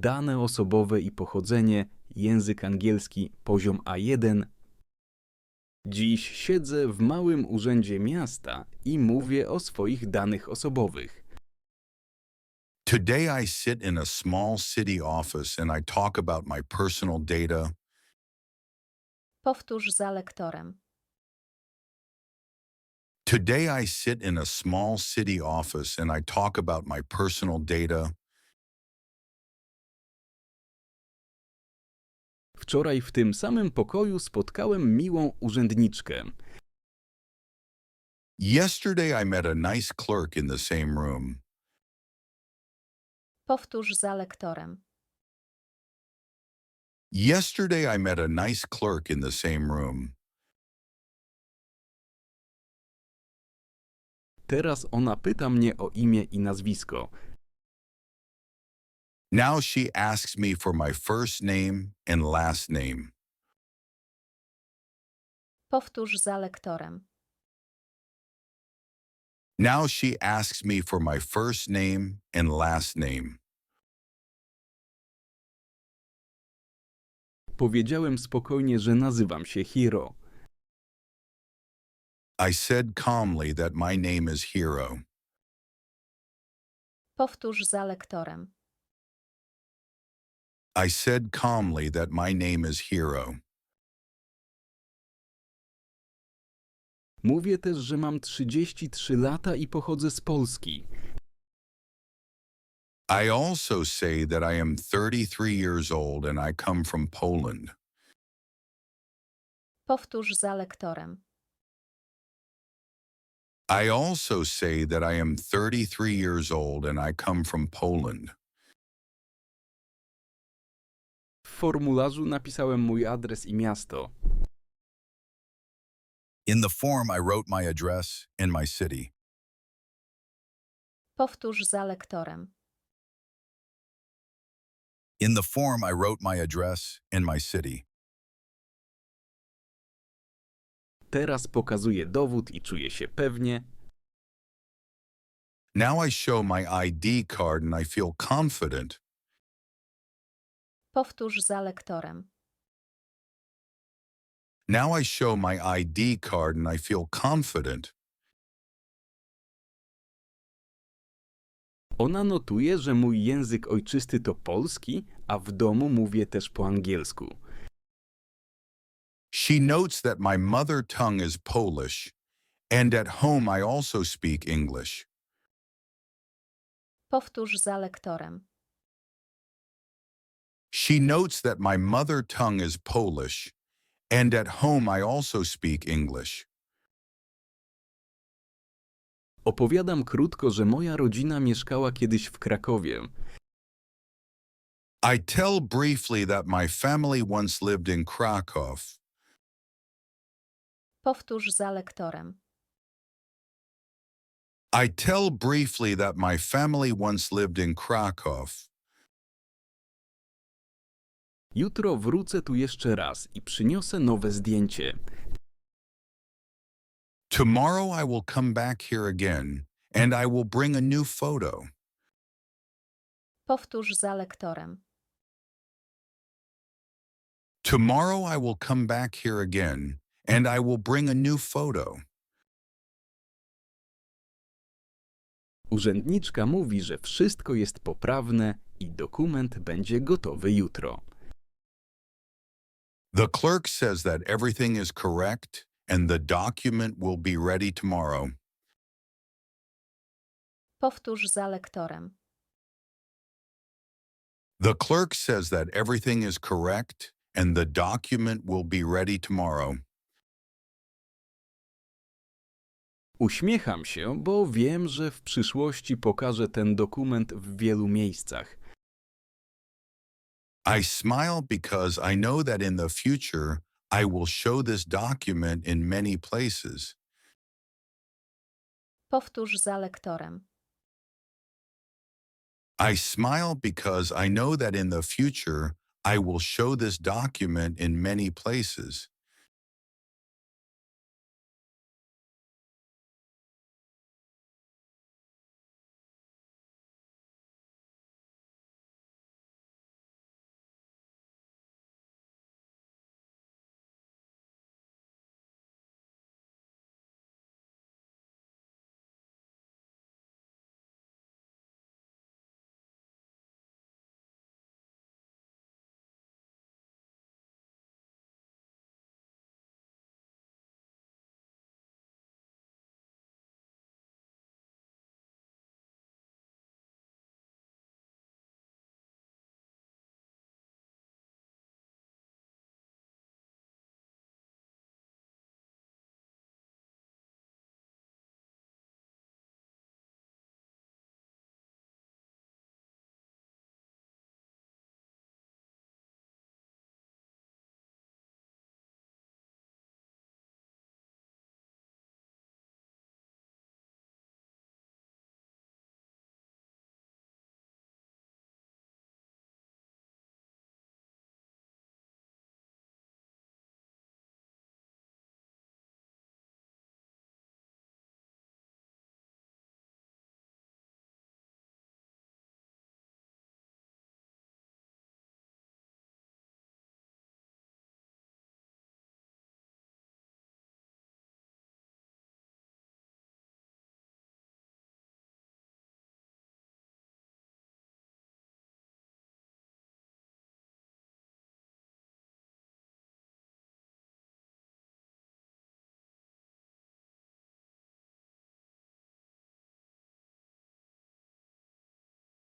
dane osobowe i pochodzenie, język angielski poziom A1. Dziś siedzę w małym urzędzie miasta i mówię o swoich danych osobowych. Today I sit in a small city office and I talk about my personal data. Powtórz za lektorem. Today I sit in a small city office and I talk about my personal data. Wczoraj w tym samym pokoju spotkałem miłą urzędniczkę. Yesterday I met a nice clerk in the same room. Powtórz za lektorem. Yesterday I met a nice clerk in the same room. Teraz ona pyta mnie o imię i nazwisko. Now she asks me for my first name and last name. Powtórz za lektorem. Now she asks me for my first name and last name. Powiedziałem spokojnie, że nazywam się Hiro. I said calmly that my name is Hero. Powtórz za lektorem. I said calmly that my name is Hero. Mówię też, że mam 33 lata i pochodzę z Polski. I also say that I am 33 years old and I come from Poland. Powtórz za lektorem. I also say that I am 33 years old and I come from Poland. Formularzu napisałem mój adres i miasto. In the form, I wrote my address and my city. Powtórz za lektorem. In the form, I wrote my address and my city. Teraz pokazuję dowód i czuję się pewnie. Now I show my ID card and I feel confident. Powtórz za lektorem. Now I show my ID card and I feel confident. Ona notuje, że mój język ojczysty to polski, a w domu mówię też po angielsku. She notes that my mother tongue is Polish, and at home I also speak English. Powtórz za lektorem. She notes that my mother tongue is Polish, and at home I also speak English. Opowiadam krótko, że moja rodzina mieszkała kiedyś w Krakowie. I tell briefly that my family once lived in Krakow. Powtórz za lektorem. I tell briefly that my family once lived in Krakow. Jutro wrócę tu jeszcze raz i przyniosę nowe zdjęcie. Tomorrow I will come back here again, and I will bring a new photo. Powtórz za lektorem. Tomorrow I will come back here again, and I will bring a new photo. Urzędniczka mówi, że wszystko jest poprawne i dokument będzie gotowy jutro. The clerk says that everything is correct and the document will be ready tomorrow. Powtórz za lektorem. The clerk says that everything is correct and the document will be ready tomorrow. Uśmiecham się, bo wiem, że w przyszłości pokażę ten dokument w wielu miejscach. I smile because I know that in the future I will show this document in many places. Powtórz za lektorem. I smile because I know that in the future I will show this document in many places.